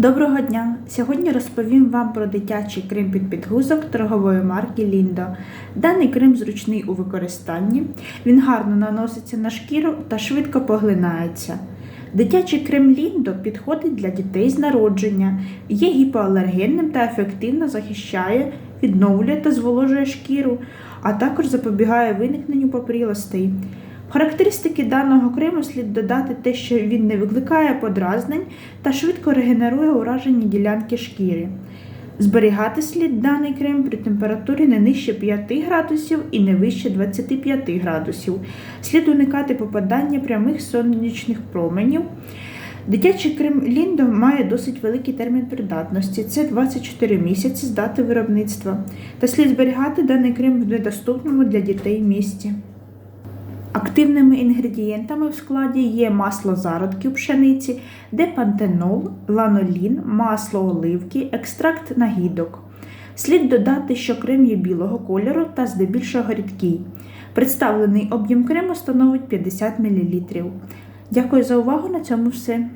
Доброго дня! Сьогодні розповім вам про дитячий крем під підгузок торгової марки Ліндо. Даний крем зручний у використанні, він гарно наноситься на шкіру та швидко поглинається. Дитячий крем Ліндо підходить для дітей з народження, є гіпоалергенним та ефективно захищає, відновлює та зволожує шкіру, а також запобігає виникненню попрілостей. Характеристики даного крему слід додати те, що він не викликає подразнень та швидко регенерує уражені ділянки шкіри. Зберігати слід даний крем при температурі не нижче 5 градусів і не вище 25 градусів. Слід уникати попадання прямих сонячних променів. Дитячий крем Ліндо має досить великий термін придатності це 24 місяці з дати виробництва. Та слід зберігати даний крем в недоступному для дітей місці. Активними інгредієнтами в складі є масло зародків пшениці, депантенол, ланолін, масло оливки, екстракт нагідок. Слід додати, що крем є білого кольору та здебільшого рідкий. Представлений об'єм крему становить 50 мл. Дякую за увагу. На цьому все.